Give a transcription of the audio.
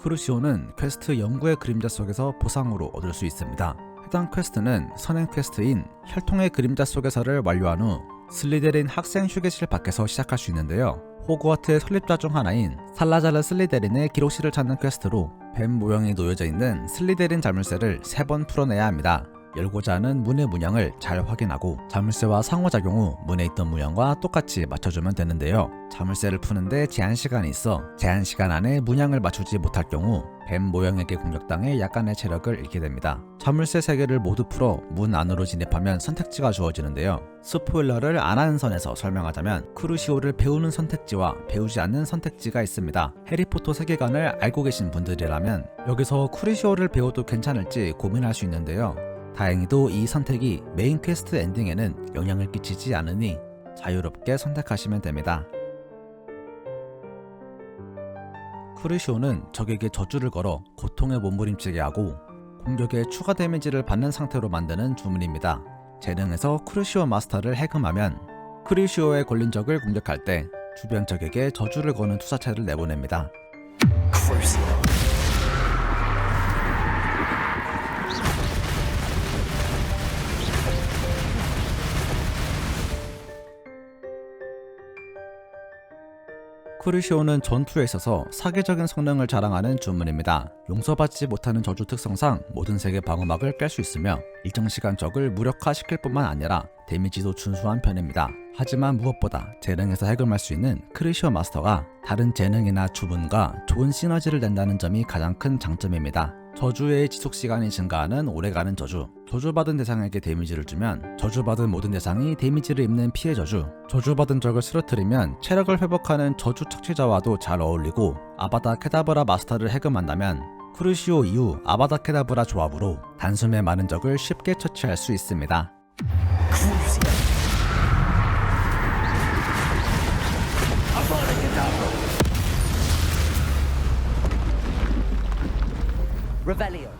크루시오는 퀘스트 연구의 그림자 속에서 보상으로 얻을 수 있습니다. 해당 퀘스트는 선행 퀘스트인 혈통의 그림자 속에서를 완료한 후 슬리데린 학생 휴게실 밖에서 시작할 수 있는데요. 호그와트의 설립자 중 하나인 살라자르 슬리데린의 기록실을 찾는 퀘스트로 뱀 모형이 놓여져 있는 슬리데린 자물쇠를 3번 풀어내야 합니다. 열고자 하는 문의 문양을 잘 확인하고 자물쇠와 상호작용 후 문에 있던 문양과 똑같이 맞춰주면 되는데요. 자물쇠를 푸는데 제한 시간이 있어 제한 시간 안에 문양을 맞추지 못할 경우 뱀 모형에게 공격당해 약간의 체력을 잃게 됩니다. 자물쇠 3개를 모두 풀어 문 안으로 진입하면 선택지가 주어지는데요. 스포일러를 안 하는 선에서 설명하자면 크루시오를 배우는 선택지와 배우지 않는 선택지가 있습니다. 해리포터 세계관을 알고 계신 분들이라면 여기서 크루시오를 배워도 괜찮을지 고민할 수 있는데요. 다행히도 이 선택이 메인 퀘스트 엔딩에는 영향을 끼치지 않으니 자유롭게 선택하시면 됩니다. 크루시오는 적에게 저주를 걸어 고통에 몸부림치게 하고 공격에 추가 데미지를 받는 상태로 만드는 주문입니다. 재능에서 크루시오 마스터를 해금하면 크루시오에 걸린 적을 공격할 때 주변 적에게 저주를 거는 투사체를 내보냅니다. 크루시오는 전투에 있어서 사계적인 성능을 자랑하는 주문입니다. 용서받지 못하는 저주 특성상 모든 색의 방어막을 깰 수 있으며 일정 시간 적을 무력화시킬 뿐만 아니라 데미지도 준수한 편입니다. 하지만 무엇보다 재능에서 해금할 수 있는 크루시오 마스터가 다른 재능이나 주문과 좋은 시너지를 낸다는 점이 가장 큰 장점입니다. 저주의 지속 시간이 증가하는 오래가는 저주. 저주받은 대상에게 데미지를 주면 저주받은 모든 대상이 데미지를 입는 피해 저주. 저주받은 적을 쓰러뜨리면 체력을 회복하는 저주 척취자와도 잘 어울리고 아바다 케다브라 마스터를 해금한다면 크루시오 이후 아바다 케다브라 조합으로 단숨에 많은 적을 쉽게 처치할 수 있습니다. Revelio.